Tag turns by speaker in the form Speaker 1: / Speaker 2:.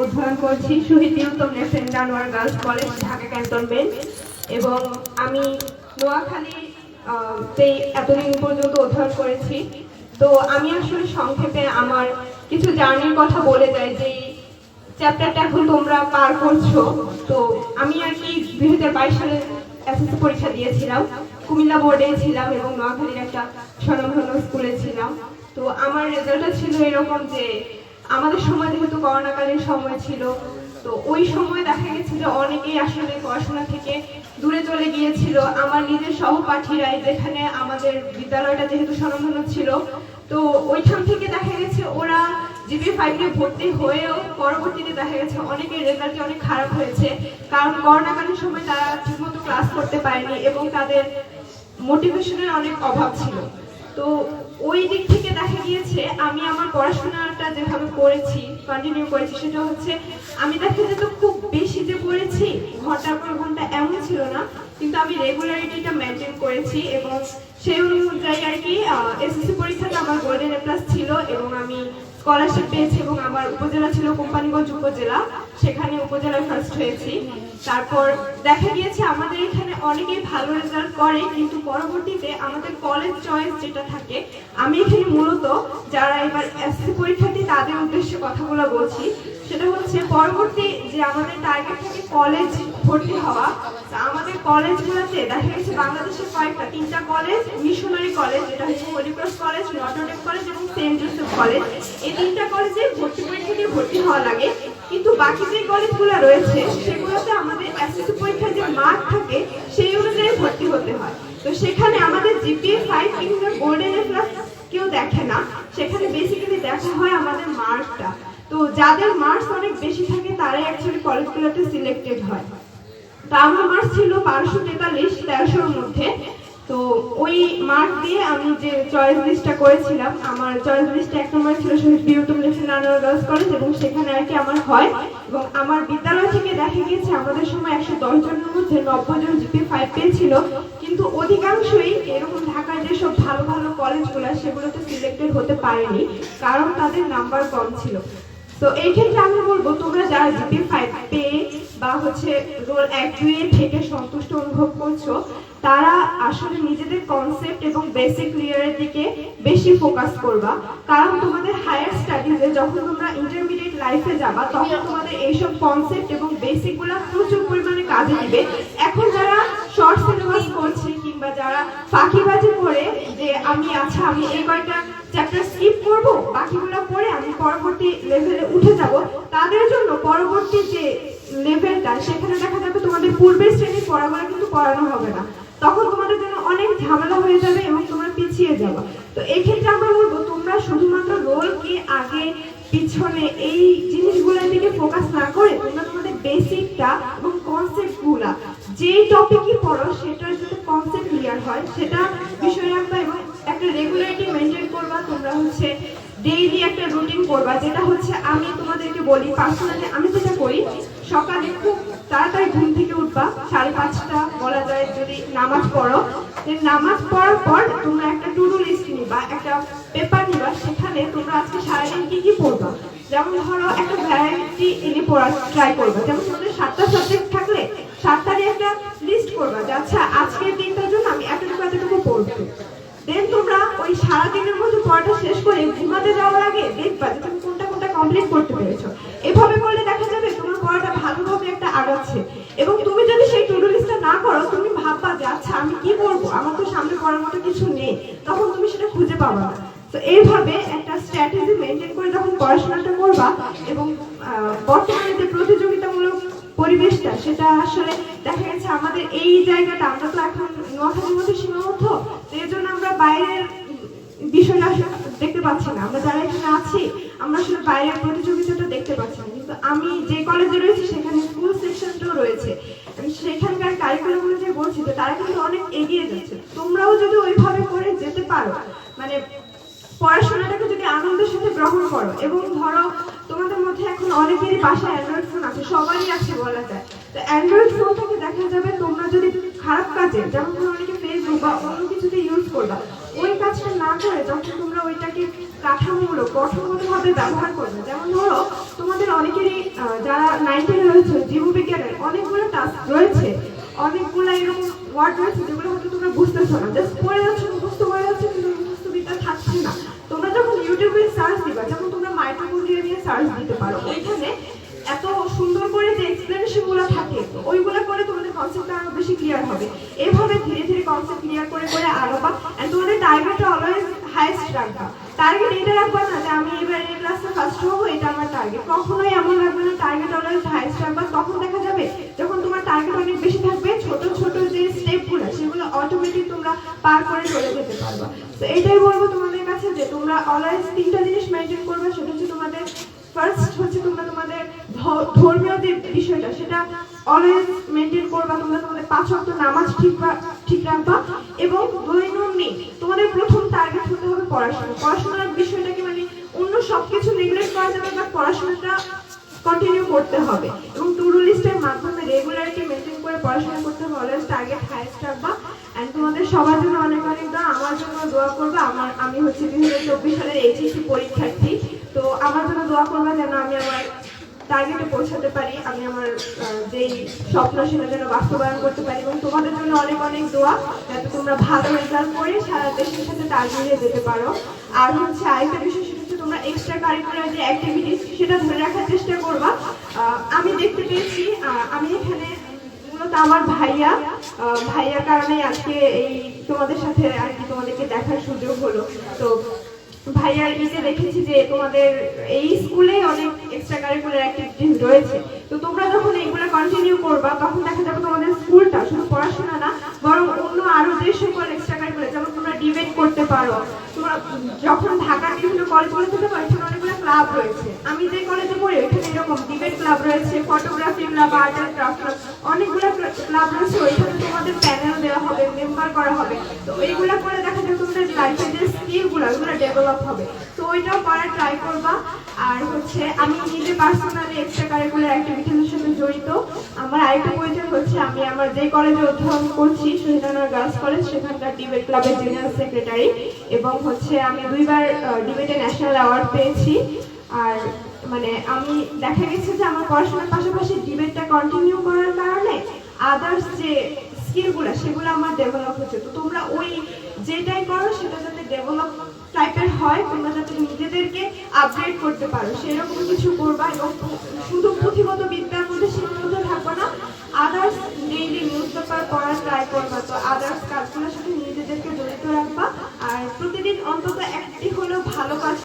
Speaker 1: অধ্যয়ন করছি শহীদ উত্তম লেফটেন্যান্ট জানোয়ার গার্লস কলেজ, ঢাকা ক্যান্টনমেন্ট এবং আমি নোয়াখালী এতদিন পর্যন্ত অধ্যয়ন করেছি। তো আমি আসলে সংক্ষেপে আমার কিছু জার্নির কথা বলে যাই যে চ্যাপ্টারটা এখন তোমরা পার করছ। তো আমি আর কি দুই হাজার বাইশ সালে এসএসসি পরীক্ষা দিয়েছিলাম। কুমিল্লা বোর্ডে ছিলাম এবং নোয়াখালীর একটা স্বনামধন্য স্কুলে ছিলাম। তো আমার রেজাল্টটা ছিল এরকম যে আমাদের সময় যেহেতু করোনাকালীন সময় ছিল, তো ওই সময় দেখা গেছে যে অনেকেই আসলে পড়াশোনা থেকে দূরে চলে গিয়েছিল। আমার নিজের সহপাঠীরাই যেখানে আমাদের বিদ্যালয়টা যেহেতু স্বনামধন্য ছিল, তো ওইখান থেকে দেখা গেছে ওরা জিবি ফাইভে ভর্তি হয়েও পরবর্তীতে দেখা গেছে অনেকের রেজাল্টই অনেক খারাপ হয়েছে। কারণ করোনাকালীন সময় তারা ঠিকমতো ক্লাস করতে পারেনি এবং তাদের মোটিভেশনের অনেক অভাব ছিল। তো ওই দিক থেকে দেখা গিয়েছে, আমি আমার পড়াশোনাটা যেভাবে করেছি কন্টিনিউ করেছি, সেটা হচ্ছে আমি দেখা যেত খুব বেশি যে পড়েছি, ঘণ্টার পর ঘণ্টা এমন ছিল না, কিন্তু আমি রেগুলারিটিটা মেনটেন করেছি এবং সেই অনুযায়ী আর কি এসএসসি পরীক্ষাটা আমার গোল্ডেন প্লাস ছিল এবং আমি স্কলারশিপ পেয়েছি এবং আমার উপজেলা ছিল কোম্পানিগঞ্জ উপজেলা, সেখানে উপজেলায় ফার্স্ট হয়েছি। তারপর দেখা গিয়েছে আমাদের এখানে অনেকেই ভালো রেজাল্ট করে, কিন্তু পরবর্তীতে আমাদের কলেজ চয়েস যেটা থাকে, আমি এখানে মূলত যারা এবার এসএসসি পরীক্ষার্থী তাদের উদ্দেশ্যে কথাগুলো বলছি। সেটা হচ্ছে পরবর্তী যে আমাদের টার্গেট থাকে কলেজ ভর্তি হওয়া। আমাদের কলেজগুলোতে দেখা গেছে বাংলাদেশের কয়েকটা, তিনটা কলেজ, মিশনারি কলেজ, যেটা হচ্ছে holy cross college Notre Dame college এবং সেন্ট জোসেফ কলেজ। এই তিনটা কলেজে ভর্তি পরীক্ষা দিয়ে ভর্তি হওয়া লাগে। কিন্তু বাকি যে কলেজগুলো রয়েছে, সেগুলোতে আমাদের এসএসসি পরীক্ষার যে মার্ক থাকে, সেই অনুযায়ী ভর্তি হতে হয়। তো সেখানে আমাদের জিপিএ ফাইভ কিংবা গোল্ডেন এ প্লাস কেউ দেখে না। সেখানে বেসিক্যালি দেখা হয় আমাদের মার্কটা তো যাদের মার্কস অনেক বেশি থাকে, তারাই অ্যাকচুয়ালি কলেজগুলোতে সিলেক্টেড হয়। আমার ছিল বারোশো তেতাল্লিশ, তেরোশোর মধ্যে। তো ওই মার্ক দিয়ে আমি যে চয়েস লিস্টটা করেছিলাম, আমার চয়েস লিস্টে এক নম্বর ছিল Shaheed Biruttam lieutenant girls college এবং সেখানে আর কি আমার হয়। এবং আমার বিদ্যালয় থেকে দেখা গিয়েছে আমাদের সময় একশো দশ জনের মধ্যে নব্বই জন জিপি ফাইভ পেয়েছিল। কিন্তু অধিকাংশই এরকম ঢাকার যেসব ভালো ভালো কলেজগুলো সেগুলোতে সিলেক্টেড হতে পারেনি, কারণ তাদের নাম্বার কম ছিল। তো এই ক্ষেত্রে আমি বলব তোমরা যারা জিপি ফাইভ পেয়ে বা হচ্ছে রোল এক দুয়ে থেকে সন্তুষ্ট অনুভব করছ তারা আসলে নিজেদের কনসেপ্ট এবং বেসিক ক্লিয়ারের দিকে বেশি ফোকাস করবা। কারণ তোমাদের হায়ার স্টাডিজে যখন তোমরা ইন্টারমিডিয়েট লাইফে যাবা তখন তোমাদের এইসব কনসেপ্ট এবং বেসিকগুলো প্রচুর পরিমাণে কাজে দিবে। এখন যারা শর্ট সিলেবাস করছে যারা ফাঁকিবাজি করে যে আমি আচ্ছা আমি এই কয়টা চ্যাপ্টার স্কিপ করব, বাকিগুলো পড়ে আমি পরবর্তী লেভেলে উঠে যাব। তাদের জন্য পরবর্তী যে লেভেলটা সেখানে দেখা যাবে তোমাদের পূর্বের শ্রেণির পড়াগুলো কিন্তু পড়ানো হবে না। তখন তোমাদের জন্য অনেক ঝামেলা হয়ে যাবে এবং তোমরা পিছিয়ে যাবে। তো এই ক্ষেত্রে আমরা বলব, তোমরা শুধুমাত্র রোলকে আগে, পিছনে এই জিনিসগুলোর দিকে ফোকাস না করে তোমরা তোমাদের বেসিকটা এবং কনসেপ্টগুলা যেই টপিকই পড়ো, সেটার কনসেপ্ট ক্লিয়ার হয়। সেটা বিষয় রাখবা এবং একটা রেগুলারিটি মেনটেন করবা। তোমরা হচ্ছে ডেইলি একটা রুটিন করবা, যেটা হচ্ছে আমি তোমাদেরকে বলি পার্সোনালি আমি যেটা করি, সকালে খুব তাড়াতাড়ি ঘুম থেকে উঠবা, সাড়ে পাঁচটা বলা যায় যদি নামাজ পড়ো। নামাজ পড়ার পর তোমরা একটা টু ডু লিস্ট নিবা, একটা পেপার নিবা, সেখানে তোমরা আজকে সারাদিন কি কি পড়বা? যেমন ধরো একটা ভ্যারাইটি এনে পড়া ট্রাই করবা। যেমন তোমাদের সাতটা সাবজেক্ট থাকলে সাতটারই একটা লিস্ট করবা যে আচ্ছা আজকের দিনটার জন্য আমি এতটুকু এতটুকু পড়ব দেন তোমরা ওই সারা দিনের মধ্যে পড়াটা শেষ করে ঘুমাতে যাওয়ার আগে দেখবা যে তুমি কোনটা কোনটা কমপ্লিট করতে পেরেছ। এভাবে করলে দেখা যাবে তোমার পড়াটা ভালোভাবে একটা আগাচ্ছে। এবং তুমি যদি সেই টু না করো, তুমি ভাববা যে আচ্ছা আমি কি করব? আমার তো সামনে করার মতো কিছু নেই। তখন তুমি সেটা খুঁজে পাবা না। তো এইভাবে একটা স্ট্র্যাটেজি মেনটেন করে যখন পড়াশোনাটা করবা এবং বর্তমানে যে প্রতিযোগিতামূলক পরিবেশটা, সেটা আসলে দেখা গেছে আমাদের এই জায়গাটা, আমরা তো এখন নোয়াখালীর মধ্যে সীমাবদ্ধ, তো এর জন্য আমরা বাইরের বিষয়টা দেখতে পাচ্ছি না। আমরা যারা এখানে আছি, আমরা আসলে বাইরের প্রতিযোগিতাটা দেখতে পাচ্ছি না। কিন্তু আমি যে কলেজে রয়েছি, সেখানে স্কুল সেকশনটাও রয়েছে। সেখানকার কারিকুলাম অনুযায়ী বলছি যে তারা কিন্তু অনেক এগিয়ে যাচ্ছে। তোমরাও যদি ওইভাবে করে যেতে পারো মানে পড়াশোনাটাকে যদি আনন্দের সাথে গ্রহণ করো, এবং ধরো তোমাদের মধ্যে এখন অনেকেরই বাসায় অ্যান্ড্রয়েড ফোন আছে, সবারই আছে বলা যায়। তো অ্যান্ড্রয়েড ফোনটাকে দেখা যাবে তোমরা যদি খারাপ কাজে, যেমন অনেকে বা অন্য কিছুতে ইউজ করবা। ওই কাজটা না করে যখন তোমরা ওইটাকে কাঠামোগুলো গঠনগতভাবে ব্যবহার করবে। যেমন ধরো, তোমাদের অনেকেরই যারা নাইনটিনে রয়েছে জীববিজ্ঞানের অনেকগুলো টাস্ক রয়েছে। অনেকগুলো এরকম ওয়ার্ড রয়েছে যেগুলো হয়তো তোমরা বুঝতেছো না। জাস্ট পড়ে যাচ্ছে, মুখস্থ হয়ে যাচ্ছে, কিন্তু মুখস্থ বিদ্যা থাকছে না। তোমরা যখন ইউটিউবে সার্চ দিবা, যেমন তোমরা মাইটোকন্ড্রিয়া নিয়ে সার্চ দিতে পারো ওইখানে এত সুন্দর করে যে এক্সপ্লেনেশনগুলো থাকে তো ওইগুলো করে তোমাদের কনসেপ্টটা আরও বেশি ক্লিয়ার হবে এভাবে ধীরে ধীরে কনসেপ্ট ক্লিয়ার করে করে আগাবা। এন্ড তোমাদের টার্গেটটা অলওয়েজ হাইস্ট রাখবা। টার্গেট এটা রাখবা না যে আমি এবার এই ক্লাসে ফার্স্ট হব, এটা আমার টার্গেট কখনোই এমন রাখবে না টার্গেট অলওয়েজ হাইস্ট রাখবা। তখন দেখা যাবে যখন তোমার টার্গেট অনেক বেশি থাকবে, ছোট ছোট যে স্টেপগুলো সেগুলো অটোমেটিক তোমরা পার করে চলে যেতে পারবা। তো এটাই বলব তোমাদের কাছে যে তোমরা অলওয়েজ তিনটা জিনিস মেনটেন করবে, সেটা হচ্ছে তোমাদের ফার্স্ট বিষয়টা, সেটা অলওয়েজ মেনটেন করবা, তোমরা তোমাদের পাঁচ ওয়াক্ত নামাজ ঠিক ঠিক রাখবা এবং দৈনন্দিন তোমাদের প্রথম টার্গেট হতে হবে পড়াশোনা। পড়াশোনার বিষয়টাকে মানে অন্য সব কিছু নেগলেক্ট করা যাবে বা পড়াশোনাটা কন্টিনিউ করতে হবে। এবং টু ডু লিস্টের মাধ্যমে রেগুলারিটি মেনটেন করে পড়াশোনা করতে হবে। অলওয়েজ টার্গেট হাইস্ট রাখবা। এন্ড তোমাদের সবার জন্য অনেক অনেক দোয়া, আমার জন্য দোয়া করবা। আমার আমি হচ্ছে দুই হাজার চব্বিশ সালের এইচএসসি পরীক্ষার্থী। তো আমার জন্য দোয়া করবা যেন আমি আমার টার্গেটে পৌঁছাতে পারি। আমি আমার যেই স্বপ্ন সেটা যেন বাস্তবায়ন করতে পারি এবং তোমাদের জন্য অনেক অনেক দোয়া, যাতে তোমরা ভালো রেজাল্ট করে সারা দেশের সাথে তাল যেতে পারো। আর হচ্ছে আরেকটা বিষয় সেটা হচ্ছে তোমরা এক্সট্রা কারিকুলার যে অ্যাক্টিভিটিস সেটা ধরে রাখার চেষ্টা করবা। আমি দেখতে পেয়েছি আমি এখানে মূলত আমার ভাইয়া ভাইয়ার কারণে আজকে এই তোমাদের সাথে আর কি তোমাদেরকে দেখার সুযোগ হলো। তো ভাইয়ার ইতে দেখেছি যে তোমাদের এই স্কুলে অনেক এক্সট্রা কারিকুলার অ্যাক্টিভিটিস রয়েছে। তো তোমরা যখন এগুলো কন্টিনিউ করবা, তখন দেখা যাবে তোমাদের স্কুলটা শুধু পড়াশোনা না, বরং অন্য আরও যে সকল এক্সট্রা কারিকুলার যেমন তোমরা ডিবেট করতে পারো, তোমরা যখন ঢাকার বিভিন্ন কলেজগুলো থেকে পারো অনেকগুলো ক্লাব রয়েছে। আমি যে কলেজে পড়ি, ওইখানে এরকম ডিবেট ক্লাব রয়েছে photography club art and craft club অনেকগুলো ক্লাব রয়েছে, ওইখানে তোমাদের প্যানেল দেওয়া হবে মেম্বার করা হবে। তো এইগুলো করে দেখা যাবে তোমাদের লাইফের যে স্কিলগুলো ওইগুলো ডেভেলপ হবে। তো ওইটাও করার ট্রাই করবা। আর হচ্ছে, আমি নিজে পার্সোনালি এক্সট্রা কারিকুলার অ্যাক্টিভিটিসের সাথে জড়িত। আমার আরেকটা পরিচয় হচ্ছে, আমি আমার যে কলেজে অধ্যয়ন করছি শহীদানগর গার্লস কলেজ সেখানকার ডিবেট ক্লাবের জেনারেল সেক্রেটারি এবং হচ্ছে, আমি দুইবার ডিবেটে ন্যাশনাল অ্যাওয়ার্ড পেয়েছি। আর মানে আমি দেখা গেছে যে আমার পড়াশোনার পাশাপাশি ডিবেটটা কন্টিনিউ করার কারণে আদার্স যে স্কিলগুলো সেগুলো আমার ডেভেলপ হচ্ছে। তো তোমরা ওই যেটাই করো, সেটা যাতে ডেভেলপ টাইপের হয়, তোমরা যাতে নিজেদেরকে আপগ্রেড করতে পারো। সেরকম কিছু করবা এবং শুধু পুঁথিগত বিদ্যার মধ্যে সীমাবদ্ধ থাকব না আদার্স ডেইলি নিউজ পেপার পড়ার ট্রাই করবা। তো আদার্স কাজগুলোর সাথে নিজেদেরকে জড়িত রাখবা। আর প্রতিদিন অন্তত একটি হলেও ভালো কাজ